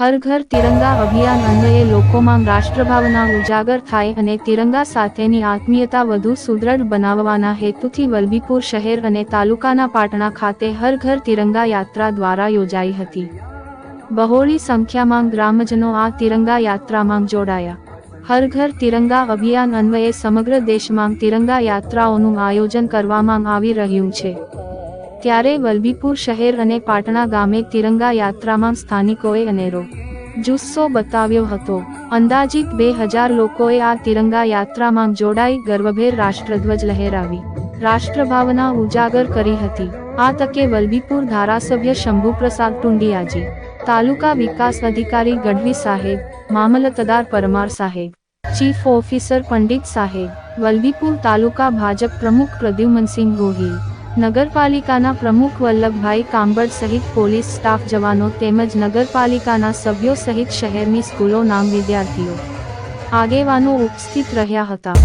હર ઘર તિરંગા અભિયાન અન્વયે લોકોમાં રાષ્ટ્રભાવના ઉજાગર થાય અને તિરંગા સાથેની આત્મીયતા વધુ સુદૃઢ બનાવવાના હેતુથી વલભીપુર શહેર અને તાલુકાના પાટણા ખાતે હર ઘર તિરંગા યાત્રા દ્વારા યોજાઈ હતી. બહોળી સંખ્યામાં ગ્રામજનો આ તિરંગા યાત્રામાં જોડાયા. હર ઘર તિરંગા અભિયાન અન્વયે સમગ્ર દેશમાં તિરંગા યાત્રાઓનું આયોજન કરવામાં આવી રહ્યું છે. ત્યારે વલભીપુર શહેર અને પાટણા ગામે તિરંગા યાત્રામાં સ્થાનિકોએ અનેરો જુસ્સો બતાવ્યો હતો. અંદાજિત બે હજાર લોકોએ આ તિરંગા યાત્રામાં જોડાઈ ગર્વભેર રાષ્ટ્રધ્વજ લહેરાવી, રાષ્ટ્રભાવના ઉજાગર કરી હતી. આ તકે વલભીપુર ધારાસભ્ય શંભુપ્રસાદ ટુંડિયાજી, તાલુકા વિકાસ અધિકારી ગઢવી સાહેબ, મામલતદાર પરમાર સાહેબ ચીફ ઓફિસર પંડિત સાહેબ વલભીપુર તાલુકા ભાજપ પ્રમુખ પ્રદ્યુમનસિંહ ગોહિલ નગરપાલિકાના પ્રમુખ વલ્લભભાઈ કાંબડ સહિત પોલીસ સ્ટાફ જવાનો તેમજ નગરપાલિકાના સભ્યો સહિત શહેરની સ્કૂલો નામ વિદ્યાર્થીઓ, આગેવાનો ઉપસ્થિત રહ્યા હતા.